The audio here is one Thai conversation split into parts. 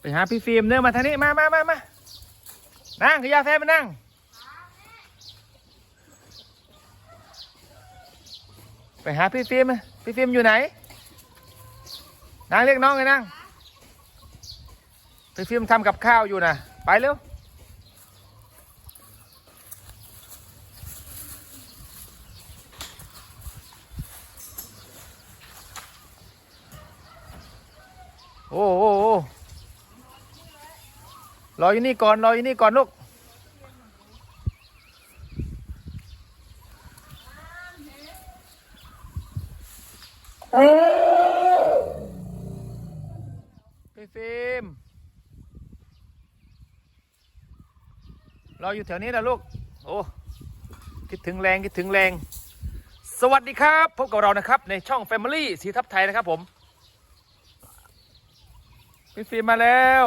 ไปหาพี่ฟิล์มเนื้อมาทางนี้มามามามานั่งขยาแฟมานั่ง ไปหาพี่ฟิล์มพี่ฟิล์มอยู่ไหนนางเรียกน้องไงนั่งพี่ฟิล์มทำกับข้าวอยู่นะไปเร็วโอ้โหโอ้ รออยู่นี่ก่อนรออยู่นี่ก่อนลูกพี่ฟิล์มรออยู่แถวนี้นะลูก โอ้คิดถึงแรงคิดถึงแรง สวัสดีครับ พบกับเรานะครับ ในช่อง Family สีทับไทยนะครับผม พี่ฟิล์มมาแล้ว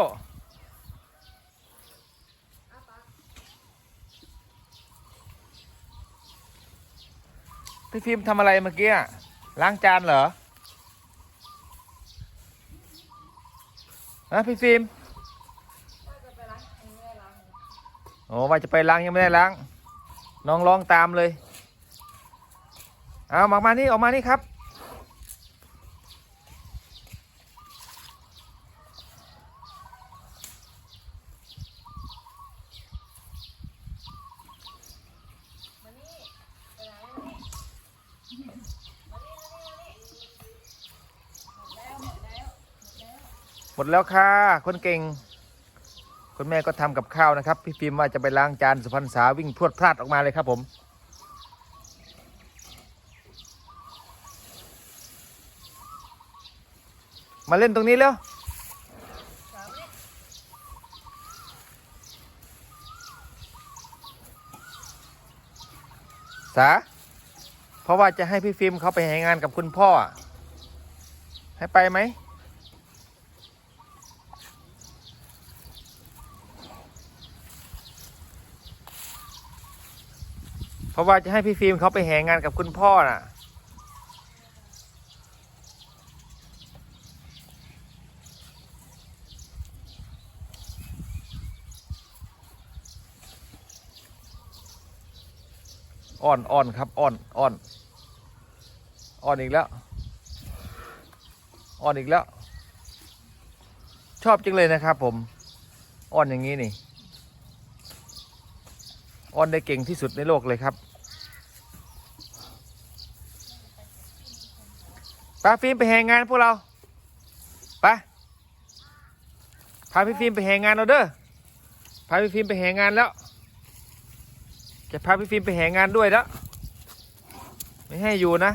พี่ฟิล์มทำอะไรเมื่อกี้อะล้างจานเหรอฮะพี่ฟิล์มโอ้ว่าจะไปล้างยังไม่ได้ล้าง น้องร้องตามเลย เอามามานี่ออกมานี่ครับ ดแล้วค่ะคนเก่ง คุณแม่ก็ทำกับข้าวนะครับ พี่ฟิล์มว่าจะไปล้างจานสุพรรณษาวิ่งพรวดพลาดออกมาเลยครับผม มาเล่นตรงนี้แล้วสาเพราะว่าจะให้พี่ฟิล์มเขาไปห้งานกับคุณพ่อ ให้ไปไหม ราะว่าจะให้พี่ฟิล์มเขาไปแห่งานกับคุณพ่อน่ะ อ่อนอ่อนครับ อ่อนอ่อนอ่อนอีกแล้ว อ่อนอีกแล้ว ชอบจังเลยนะครับผม อ่อนอย่างนี้นี่ อ่อนได้เก่งที่สุดในโลกเลยครับ ป้าฟิล์มไปแห่งานพวกเราไปพาพี่ฟิล์มไปแห่งานเราเด้อพาพี่ฟิล์มไปแห่งานแล้ว จะพาพี่ฟิล์มไปแห่งานด้วยแล้ว ไม่ให้อยู่นะ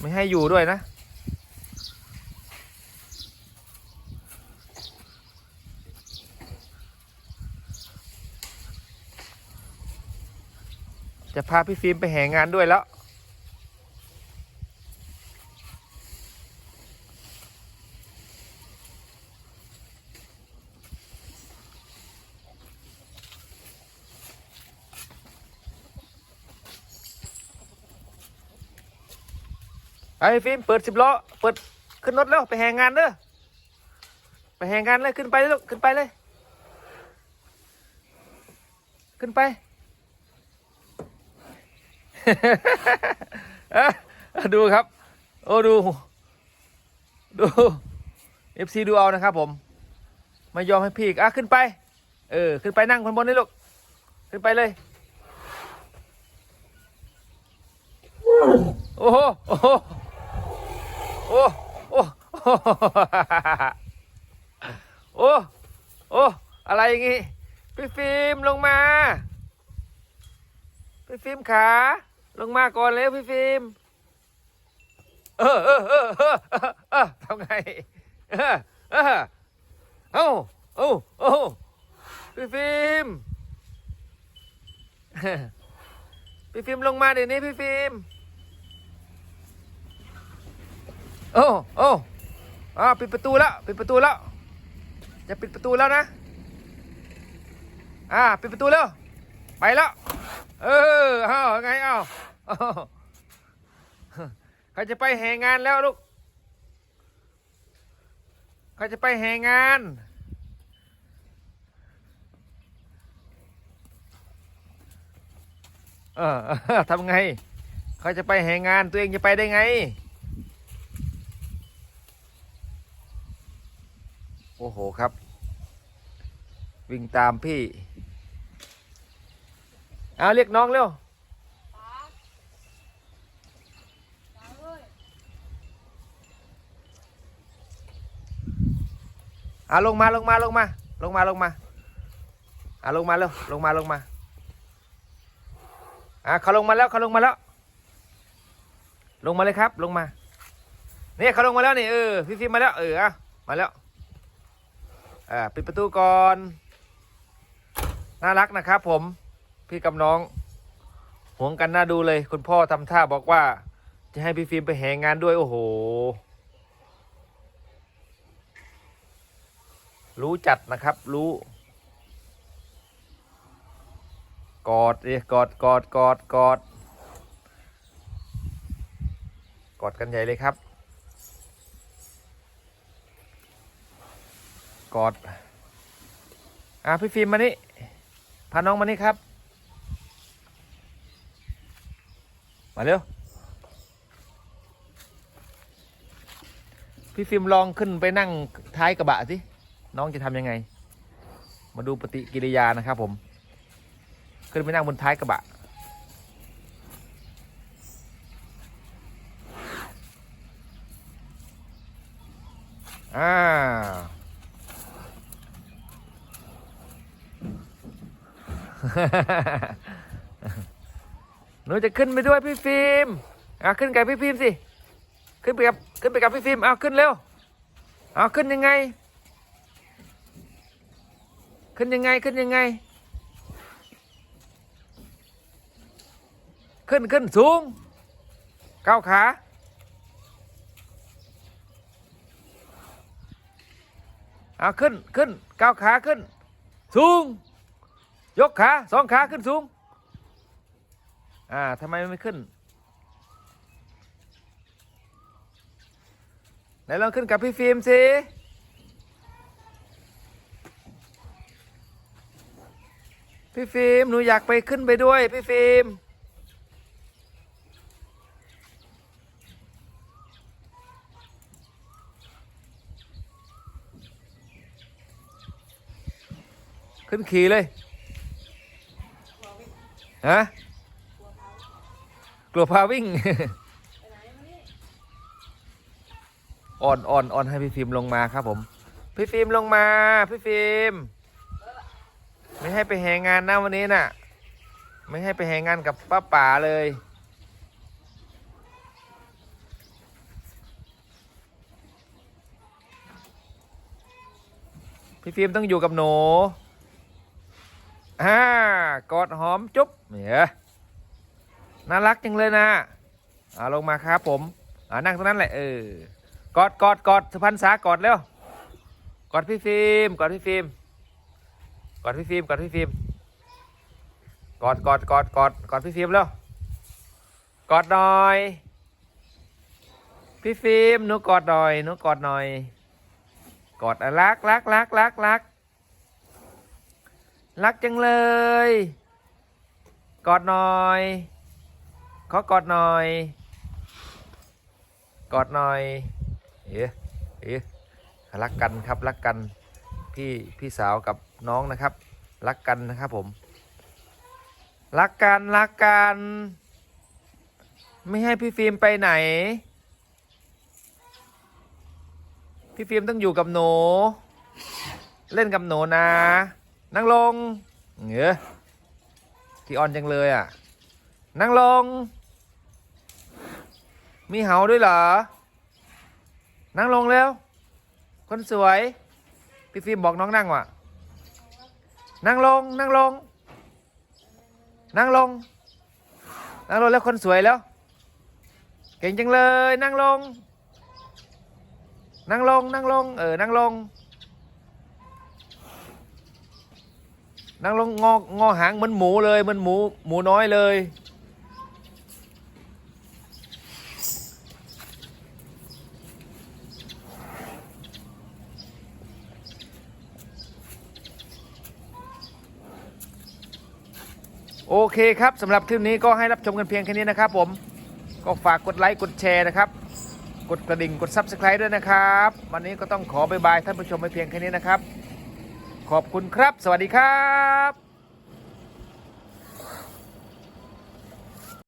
ไม่ให้อยู่ด้วยนะ จะพาพี่ฟิล์มไปแห่งานด้วยแล้ว ไอ้ฟิล์มเปิดสิบล้อ เปิดขึ้นรถแล้วไปแห่งานเด้อ ไปแห่งานเลยขึ้นไปเลยขึ้นไปเลย ขึ้นไป ดูครับ โอ้ดู ดูเอฟซีดูเอานะครับผม ไม่ยอมให้พี่อะขึ้นไป เออ ขึ้นไปนั่งคนบนนี่ลูก ขึ้นไปเลย โอ้โห โอ้โหโอ้โอ้โอ้โอ้โอ้อะไรอย่างงี้ พี่ฟิล์มลงมา พี่ฟิล์มขา ลงมาก่อนแล้วพี่ฟิล์มเออเออเออเออเออทำไงเออเออเอ้าเอ้าเอ้าพี่ฟิล์มพี่ฟิล์มลงมาเดี๋ยวนี้พี่ฟิล์มโอ้โอ้อ่าปิดประตูแล้วปิดประตูแล้วจะปิดประตูแล้วนะ อ่าปิดประตูแล้ว ไปแล้ว เออเอาไงเอาเาขาจะไปแห่งานแล้วลูกเขาจะไปแห่งานเออทำไงเขาจะไปแห่งานตัวเองจะไปได้ไง โอ้โหครับ วิ่งตามพี่ เอาเรียกน้องเร็วอะลงมาลงมาลงมา ลงมาลงมาอะลงมาเร็วลงมาลงมาอะเขาลงมาแล้วเขาลงมาแล้ว ลงมาเลยครับ ลงมาเนี่ยเขาลงมาแล้วนี่เออพี่ฟิมมาแล้วเอออะมาแล้วอ่าปิดประตูก่อน น่ารักนะครับผม พี่กับน้องห่วงกันน่าดูเลย คุณพ่อทำท่าบอกว่า จะให้พี่ฟิล์มไปแห่งานด้วย โอ้โห รู้จัดนะครับ รู้ กอดเอยกอดกอดกอดกอดกอดกันใหญ่เลยครับ กอด อะพี่ฟิล์มมานี่พาน้องมานี่ครับ มาเร็ว พี่ฟิล์มลองขึ้นไปนั่งท้ายกระบะสิ น้องจะทำยังไง มาดูปฏิกิริยานะครับผม ขึ้นไปนั่งบนท้ายกระบะอ่า หนูจะขึ้นไปด้วยพี่ฟิล์มอะขึ้นกับพี่ฟิล์มสิ ขึ้นไปกับขึ้นไปกับพี่ฟิล์มเอาขึ้นเร็วเอาขึ้นยังไง ขึ้นยังไงขึ้นยังไง ขึ้นขึ้นสูงก้าวขาเอาขึ้นขึ้นก้าวขาขึ้น สูง ยกขาสองขาขึ้นสูง อ่าทำไมไม่ขึ้นไหนลองขึ้นกับพี่ฟิล์มสิพี่ฟิล์มหนูอยากไปขึ้นไปด้วยพี่ฟิล์มขึ้นขี่เลยฮะ ลัวพาวิ่ง อ่อนอ่อนอ่อนให้พี่ฟิล์มลงมาครับผม พี่ฟิล์มลงมา พี่ฟิล์มไม่ให้ไปแหงงานนะวันนี้น่ะ ไม่ให้ไปแหงงานกับป้าป๋าเลยพี่ฟิล์มต้องอยู่กับหนูอ่ากอดหอมจุ๊บเนี่ย น่ารักจังเลยนะเอาลงมาครับผมอ่านั่งตรงนั้นแหละเออกอดกอดกอดสุพรรณษากอดเร็วกอดพี่ฟิล์มกอดพี่ฟิล์มกอดพี่ฟิล์มกอดพี่ฟิล์มกอดกอดกอดกอดกอดพี่ฟิล์มแล้วกอดหน่อย พี่ฟิล์มหนูกอดหน่อยหนูกอดหน่อย กอดรักรักรักรักรักรักจังเลย กอดหน่อย ขอกอดหน่อย กอดหน่อย เอ๊ะเอ๊ะรักกันครับรักกันพี่พี่สาวกับน้องนะครับ รักกันนะครับผม รักกันรักกัน ไม่ให้พี่ฟิล์มไปไหน พี่ฟิล์มต้องอยู่กับหนูเล่นกับหนูนะ นั่งลงเงือที่อ่อนจังเลยอะ นั่งลง มีเหาด้วยเหรอ นั่งลงเร็วคนสวย พี่ฟิล์มบอกน้องนั่งว่ะ นั่งลง นั่งลง นั่งลง นั่งลงแล้วคนสวยแล้ว เก่งจังเลย นั่งลง นั่งลง นั่งลง เออ นั่งลง นั่งลงงองอหางเหมือนหมูเลย เหมือนหมู หมูน้อยเลย โอเคครับสำหรับคลิปนี้ก็ให้รับชมกันเพียงแค่นี้นะครับผมก็ฝากกดไลค์กดแชร์นะครับ กดกระดิ่งกด Subscribe ด้วยนะครับ วันนี้ก็ต้องขอบายบายท่านผู้ชมไปเพียงแค่นี้นะครับ ขอบคุณครับ สวัสดีครับ